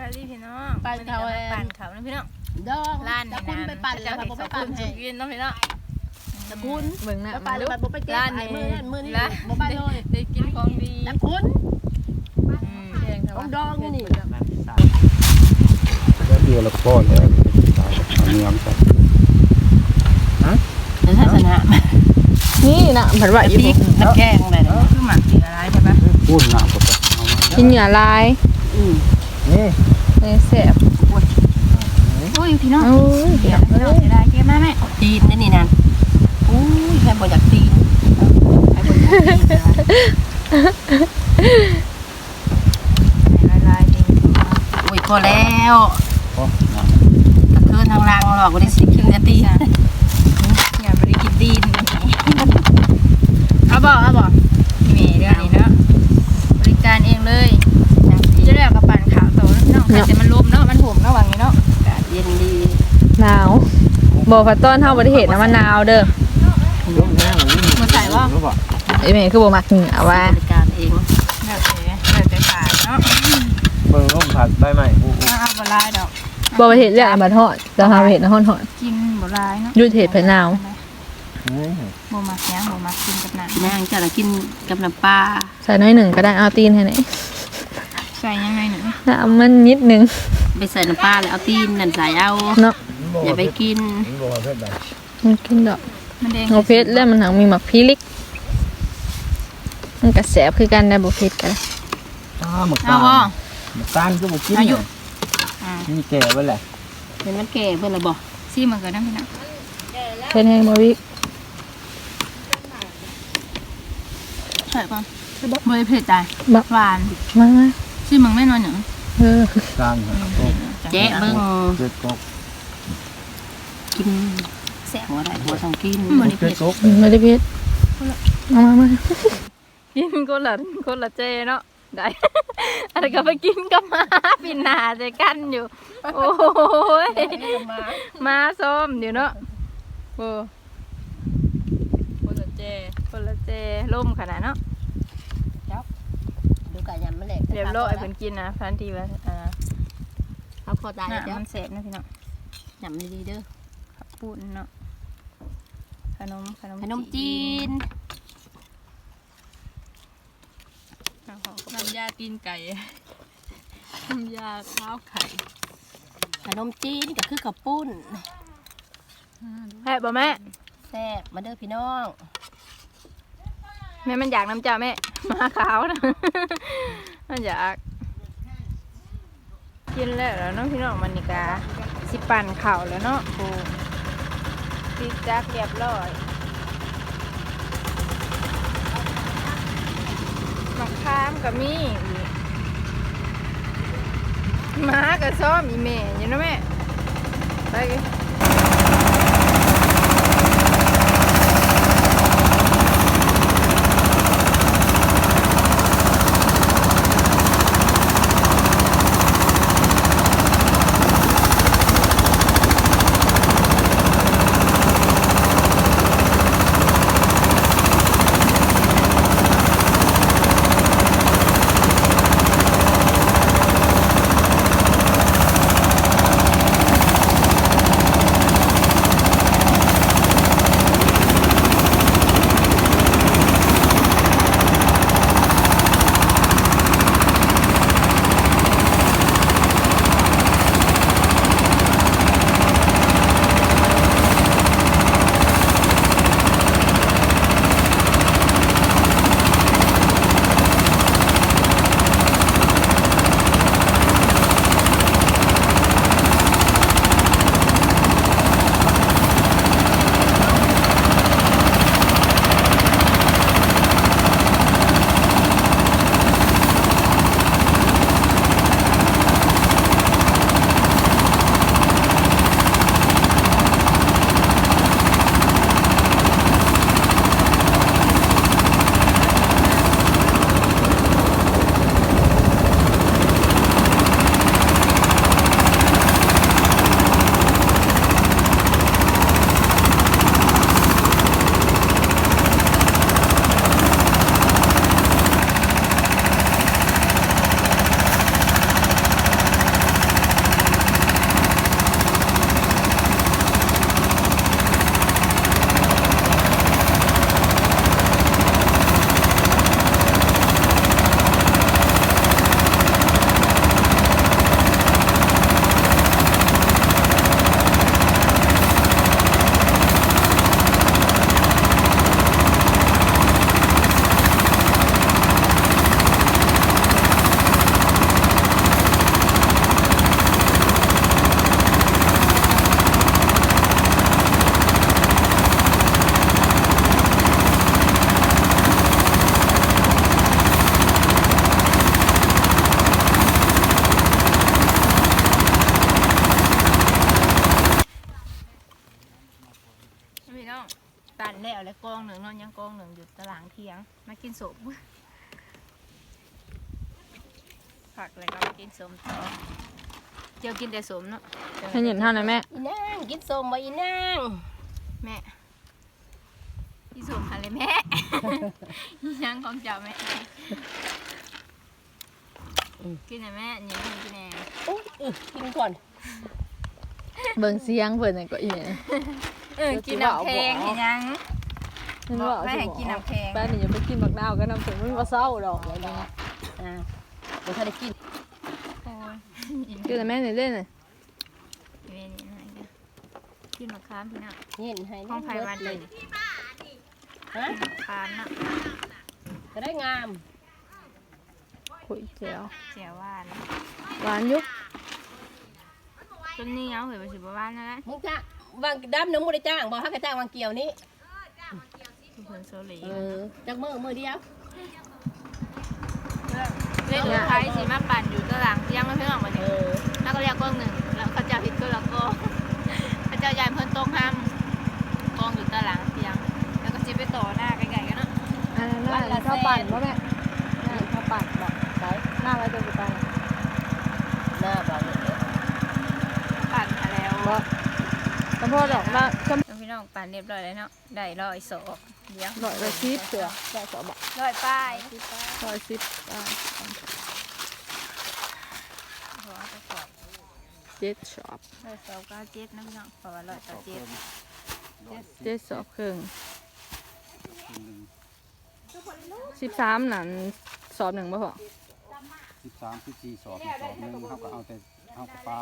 วัสดีพี่น้องปั่นเขาวันเอนี้งก็มาปั่นเขานะพี่น้องดองร้านตะนี่คุณนะไปปั่นจะแล้วเห็บ่นไปเขาปั่คุนณให้กินเนาะพี่น้องตะคุณเบิ่งหน้าไปปั่นแล้วบ่ไปเก็บร้านไอ้นี้มือนั่นมือนี่ร้านบ่ไปเลยได้กินของดีตะคุณอืมแพงของดองนี่นี่แล้วเดียวละก้อนแล้วตายเอาเนื้อมันใส่ในศาสนานี่นะผัดว่าอีพริกน้ำแกงอะไรเออคือหมักสีอะไรใช่ปะพูดหน้าก็เอามากินเหงื่อลายอืม นี่เลยแสบอุ้ยพี่น้องโอ้ยเดี๋ยวพี่น้องเสียดายเก็บมาแม่ตีนนี่นี่นั่นอุ้ยใครบ่อยากตีนไอ้คนที่กินเลยวะลายๆจริงอุ้ยพอแล้วก็หน้าตะคืนทางล่างหรอกบ่ได้สิกินจะตีนอย่าไปกินดีนเอาบอกเอาบ หนาวบอกพัดต้อนเท่าประเทศนะมันหนาวเด้อยกแน่มันวิ่งมาใส่ว่ารู้ป่ะไอ้เมย์คือบ่มักเหงื่อว่าบริการเองแบบนี้แบบจะขาดเนาะเบิ่งร่มผัดใบใหม่อู้เอาเอาบลายดอกบ่ประเทศเรียกอันบัดฮอดจะหาประเทศนะฮอดฮอดกินบลายเนาะอยุทธเทศเพิ่นหนาวนี่โมมักยังโมมักกินกับน้นางจะละกินกับน้ำปลาใส่น้อยหนึ่งก็ได้เอาตีนให้ไหนอยำใส่ยังไงหนูน้ำมันนิดหนึงไปใส่น้ำปลาแล้วเอาตีนนั่นใส่เอาเนาะ อย่าไปกิน มันบอกว่าเผ็ดได้มันกินดอกมันแดงโอเพชรแล้วมันหังมีหมักพีลิก มันก็แสบคือกันได้บ่เผ็ดกันอ้าหมึกเอาตาบ่ลหมึกตาลก็บ่กินอายุ เนี่ยอ่านี่แก่ไว้แหละเป็นมันแก่เพื่อนละบอกซี่มันก็ได้พี่น้องเผ็ดแห้งบ่วิใช่ป่ะบริเผ็ดตายบักหวานมามาซี่มึงไม่นอนอย่างเออตาลครับแจ๊ะเบิ้งเจ็ดกก กินแซ่บหัวได้หัวต้องกินบริเจ็เผ็ดดกกไม่ได้เผ็ดมามามากินคนละคนละเจเนาะได้อะไรก็ไปกินกับมาปินหนาใจกันอยู่ โอ้ยมาส้มอยู่เนาะโอ้คนละเจคนละเจล่มขนาดเนาะดูกะยำมันแหลกเรียบร้อยเพิ่นกินนะพันทีว่าอ่าเขาพอตายน่ะแล้วมันเสพนะพี่น้องยำดีๆเด้อขับ ปูนเนาะขนมขนมขนมจีนน้ำยาตีนไก่น้ำยาข้าวไข่ ขนมจีนก็คือข้าวปุ้นแม่บ่แม่แซ่บมาเด้อพี่น้องแม่มันอยากน้ำจ่าแม่มาขาวนะมันอยากกินแล้วแล้วเนาะพี่น้องมันนี่กาสิปั่นข่าวแล้วเนาะ ซิกจักเรียบร้อยมะขามกับมีหมากับซ้อมอีเมย์อยู่นะแม่ไป ผักแล้วก็มากินสมต่อเจียวกินแต่สมเนาะให้เห็นเท่านั้นแม่อีนางกินส้มบ่อีนางแม่พี่สมอะไรแม่ยังของเจ้าแม่กินไหนแม่ยังไม่กินแน่อุ๊ยอื้อกินก่อนเบิ่งเสียงเพิ่นนั่นก็อีเนี่ยเออกินน้ำแข็งเห็นยังเห็นบอกว่าให้ให้กินน้ำแข็งแป้นี่อย่าไปกินบักนาวก็น้ำแข็งมันบ่เศร้าดอกเลยนะอ่า บ่ทันได้กินโอ้ยกินแต่แม่นี่เล่นน่ะเวยนี่นะอีกอะกินมะขามพี่น้องเห็นให้ห้องไผ่วันเลยฮะมะขามเนาะก็ได้งามคุยแจ๋วเจียวหวานหวานอยุกต้นนี้เอาเหยไปสิบหวานนะนะมึงจ้างวางดำหนึงบ่ได้จ้างบ่ฮักก็จ้างวางเกี่ยวนี้ทุกคนโซลีเออจักมือมือเดียว เล่นลูกไทยสีมาปั่นอยู่ตารางเที่ยังไม่เพิ่งออกมาเอเนี่ยอแล้วก็เรียกกล้องหนึ่งแล้วเขาเจะผิดก็แล้วก็เขาเจะยายเพิ่นตรงห้ามกองอยู่ตารางเที่ยังแล้วก็จิไปต่อหน้าไกลๆกันเนาะอันนั้นน่ะข้าวปั่นบ่แม่น่ะข้าวปั่นบ่ใช่หน้าไว้ตรงกลางหน้าบ่เลยปั่นมาแล้วบ่แต่พอดอกว่าก็พี่น้องปั่นเรียบร้อยแล้วเนาะได้ร้อยโส เดี๋ยวร้อยละสิบเสือได้สองบาทร้อยป้ายร้อยสิบอ่าเจ็ดชอบร้อยสองเก้าเจ็ดนะพี่น้องเพราะว่าร้อยต่อเจ็ดเจ็ดสอบครึ่งสิบสามนั่นสอบหนึ่งบ่พอสิบสามสิบสี่สอบสอบหนึ่งเขาก็เอาแต่เอากับฟ้า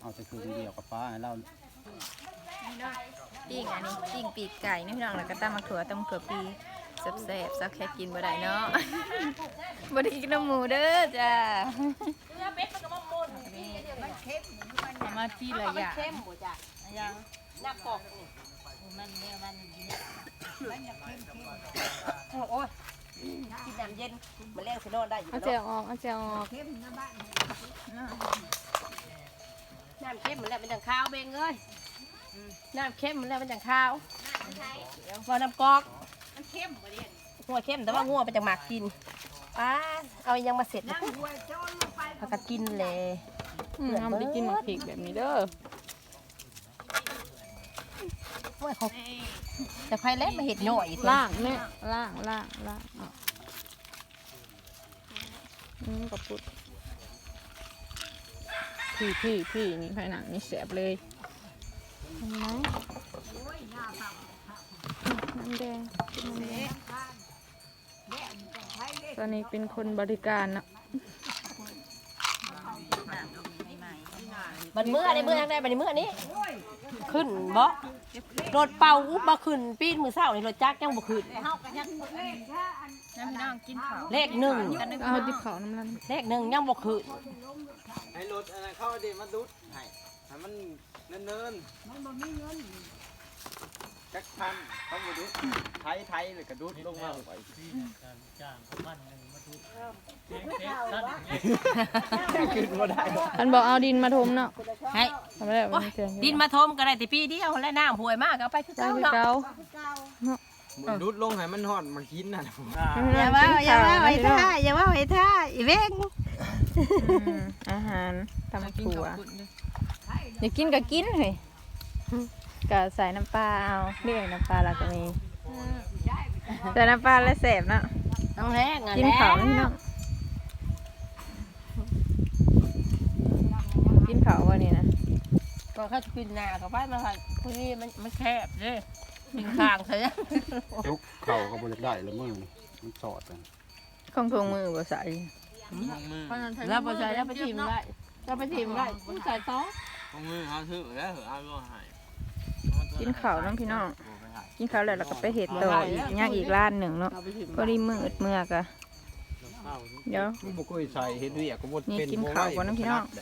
เอาแต่คืนเดียวกับฟ้าให้เรา ปิ้งอันนี้ปิ้งปีกไก่นี่พี่น้องแล้วก็ตั้มมะถั่วตั้มมะถั่วปีแซ่บๆสักแค่กินบ่ได้เนาะบ่ได้กินน้ำหมูเด้อจ้าเอามาที่ละอย่างเข้มบ่จ้ะยังหน้ากอกนี่มันเนี่ยมันโอ้ยกินน้ำเย็นมันแรงสินอนได้อยู่เอาเนาะแจวออกเอาแจวออกน้ำเข้มมันแล้วมันจังข้าวเบงเอ้ย น้ำเข้มมันแล้วมันจังข้าวว่าน้ำกอกมันเข้มบ่เด่นหัวเข้มแต่ว่างัวไปจังหมากกินป้าเอาอีหยังมาเสร็จแล้วพากันกินเลยอืมเอาไปกินหมักพริกแบบนี้เด้อโอ้ยเขาแต่ใครเล่นมาเห็ดหน่อยเถอะล่างเนี่ยล่างล่างล่างออกอืมกระปุดพี่พี่พี่นี่ภายหนังนี่แสบเลย เห็นไหมน้ำแดงน้ำแดงตอนนี้เป็นคนบริการนะมันเมื่อในเมื่อยังได้บันเมื่อนี้ ขึ้นบ่รถเป่าอุบบ่ขึ้นปีนมือเศร้าในรถจักรยังบ่ขึ้นเลขหนึ่งเอาที่เขาน้ำมันเลขหนึ่งยังบ่ขึ้นให้รถอะไรเข้าเดี๋ยวมาดุดให้ให้มัน เนินๆมันบ่มีเงินจักพันเขาบ่ดุดไทยไทยเลยกระดุดลงมาไว้ขึ้นบ่ได้หรอกอันบอกเอาดินมาทมเนาะให้ทำไม่ได้มันเสียงดินมาทมก็ได้แต่ปีเดียวและน้ำห่วยมากเอาไปคือได้เก่าคือเนาะเก่าดุดลงให้มันฮอดมากินน่ะอย่าว่าอย่าว่าไอ้ท่าอย่าว่าไอ้ท่าอีเว้งอืมอาหารทำถั่ว อยากกินก็กินเฮ้ยก็ใส่น้ำปลาเอาเรียกน้ำปลาเราก็มีใส่น้ำปลาแล้วแสบเนาะน้องแห้งอะกินเขาวนี่เนาะกินเขาววันนี้นะก็เขาจะกินหน้ากับไปมาค่ะพวกนี้มันมันแคบเด้กินข้างใช่ไหมยุกเข่าก็บ่ได้แล้วมือมันสอดกันของทงมือบ่ใส่แล้วพอใจแล้วไปทิมได้แล้วไปทิมได้ผู้ใส่ต้อง ของมือเขาถือแล้วเหรอเอาลงใหายกินข้าวน้องพี่น้อง กินข้าวแล้วเราก็ไปเห็ดต่ออีกย่างอีกร้านหนึ่งเนาะเอาไปทิมพอดีมืดเมื่อกะเดี๋ยวมันบ่เคยใส่เฮ็ดเวียกก็บ่นี่เป็นกินข้าวก่อนนะพี่น้องบ่ไหว